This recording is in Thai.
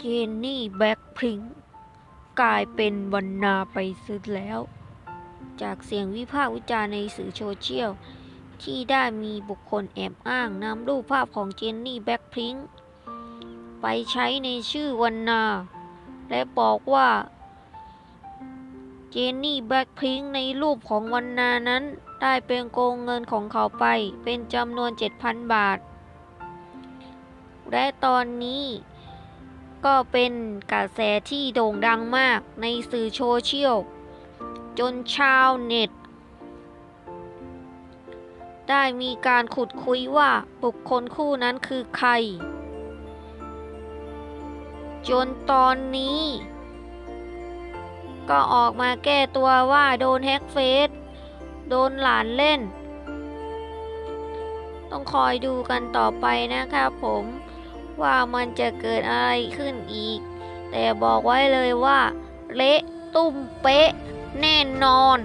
เจนนี่แบ็คพิงกลายเป็นวันนาไปซะแล้ว จากเสียงวิพากษ์วิจารณ์ในสื่อโซเชียล ที่ได้มีบุคคลแอบอ้างนำรูปภาพของเจนนี่แบ็คพิงไปใช้ในชื่อวันนา และบอกว่า เจนนี่แบ็คพิงในรูปของวันนานั้นได้เป็นโกงเงินของเขาไปเป็นจำนวน 7,000 บาท และตอนนี้ ก็เป็นกระแสที่โด่งดังมากในสื่อโซเชียล จนชาวเน็ต ได้มีการขุดคุยว่าบุคคลคู่นั้นคือใคร จนตอนนี้ ก็ออกมาแก้ตัวว่าโดนแฮ็กเฟซโดนหลานเล่น ต้องคอยดูกันต่อไปนะครับผม ว่ามันจะเกิดอะไรขึ้นอีก แต่บอกไว้เลยว่า เละตุ้มเป๊ะ แน่นอน